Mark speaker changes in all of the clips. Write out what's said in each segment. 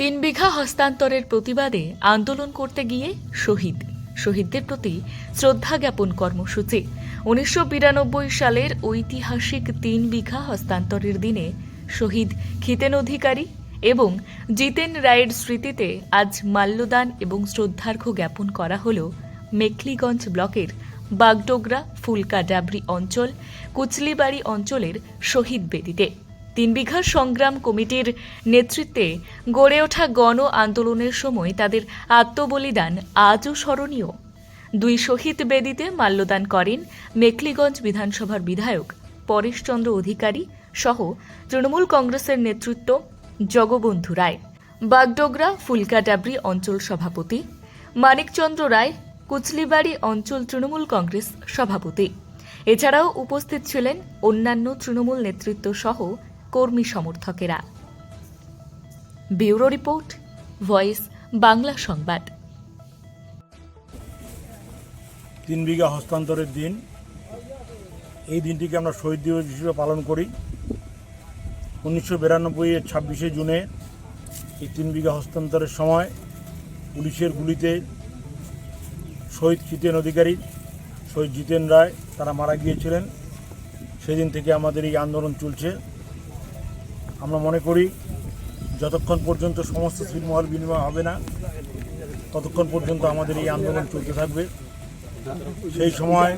Speaker 1: তিন বিঘা হস্তান্তরের প্রতিবাদে আন্দোলন করতে গিয়ে শহীদ। শহীদদের প্রতি শ্রদ্ধা জ্ঞাপন কর্মসূচি। উনিশশো বিরানব্বই সালের ঐতিহাসিক তিন বিঘা হস্তান্তরের দিনে শহীদ খিতেন অধিকারী এবং জিতেন রায়ের স্মৃতিতে আজ মাল্যদান এবং শ্রদ্ধার্ঘ্য জ্ঞাপন করা হল মেখলিগঞ্জ ব্লকের বাগডোগরা ফুলকা ডাবরি অঞ্চল, কুচলিবাড়ি অঞ্চলের শহীদ বেদিতে। তিন বিঘা সংগ্রাম কমিটির নেতৃত্বে গড়ে ওঠা গণ আন্দোলনের সময় তাদের আত্মবলিদান আজও স্মরণীয়। দুই শহীদ বেদিতে মাল্যদান করেন মেখলিগঞ্জ বিধানসভার বিধায়ক পরেশচন্দ্র অধিকারী সহ তৃণমূল কংগ্রেসের নেতৃত্ব জগবন্ধু রায়। বাগডোগরা, ফুলকাডাবরি অঞ্চল সভাপতি মানিকচন্দ্র রায়, কুচলিবাড়ি অঞ্চল তৃণমূল কংগ্রেস সভাপতি। এছাড়াও উপস্থিত ছিলেন অন্যান্য তৃণমূল নেতৃত্ব সহ কর্মী সমর্থকেরা। ব্যুরো রিপোর্ট, ভয়েস, বাংলা সংবাদ।
Speaker 2: তিন বিঘা হস্তান্তরের দিন। এই দিনটিকে আমরা শহীদ দিবস হিসেবে পালন করি। উনিশশো বিরানব্বইয়ের ছাব্বিশে জুনে এই তিন বিঘা হস্তান্তরের সময় পুলিশের গুলিতে শহীদ জিতেন অধিকারী, শহীদ জিতেন রায়, তারা মারা গিয়েছিলেন। সেদিন থেকে আমাদের এই আন্দোলন চলছে। আমরা মনে করি যতক্ষণ পর্যন্ত সমস্ত সিলমহল বিনিময় হবে না, ততক্ষণ পর্যন্ত আমাদের এই আন্দোলন চলতে থাকবে। সেই সময়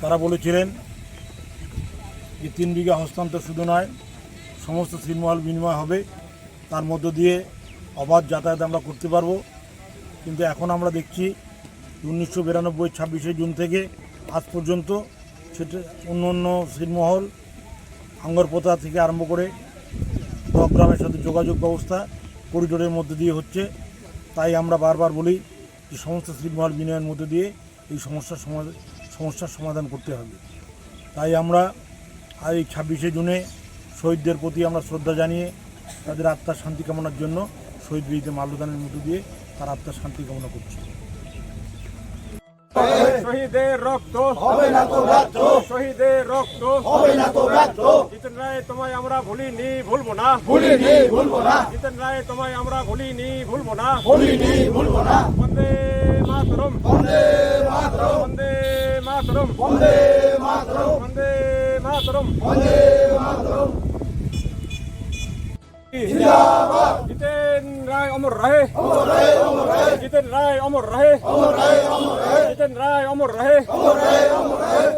Speaker 2: তারা বলেছিলেন যে তিন বিঘা হস্তান্তর শুধু নয়, সমস্ত সিলমহল বিনিময় হবে। তার মধ্য দিয়ে অবাধ যাতায়াত আমরা করতে পারব। কিন্তু এখন আমরা দেখছি উনিশশো বিরানব্বই ছাব্বিশে জুন থেকে আজ পর্যন্ত সেটা অন্য অন্য আঙ্গরপোতা থেকে আরম্ভ করে গ্রামের সাথে যোগাযোগ ব্যবস্থা করিডোরের মধ্যে দিয়ে হচ্ছে। তাই আমরা বারবার বলি যে সমস্ত সিলমহল বিনয়ের মধ্যে দিয়ে এই সমস্যার সমাধান সমস্যার সমাধান করতে হবে। তাই আমরা এই ছাব্বিশে জুনে শহীদদের প্রতি আমরা শ্রদ্ধা জানিয়ে তাদের আত্মার শান্তি কামনার জন্য শহীদ বিহিতে মাল্যদানের মধ্য দিয়ে তার আত্মার শান্তি কামনা করছি।
Speaker 3: শহীদের রক্ত।
Speaker 4: হবে না তো ব্যর্থ
Speaker 3: শহীদের রক্ত।
Speaker 4: হবে না তো ব্যর্থ
Speaker 3: জিতেন রায় তোমায় আমরা ভুলিনি ভুলবো না।
Speaker 4: ভুলিনি ভুলবো না।
Speaker 3: জিতেন রায় তোমায় আমরা ভুলিনি ভুলবো না।
Speaker 4: ভুলিনি ভুলবো না।
Speaker 3: বন্দে মাতরম।
Speaker 4: বন্দে মাতরম।
Speaker 3: বন্দে মাতরম।
Speaker 4: বন্দে মাতরম।
Speaker 3: বন্দে মাতরম।
Speaker 4: বন্দে মাতরম।
Speaker 3: জিন্দাবাদ। জিতেন রায় অমর রহে।
Speaker 4: অমর রহে অমর রহে।
Speaker 3: জিতেন রায় অমর রহে।
Speaker 4: অমর রহে অমর রহে।
Speaker 3: জিতেন রায় অমর রহে
Speaker 4: অমর রহে অমর রহে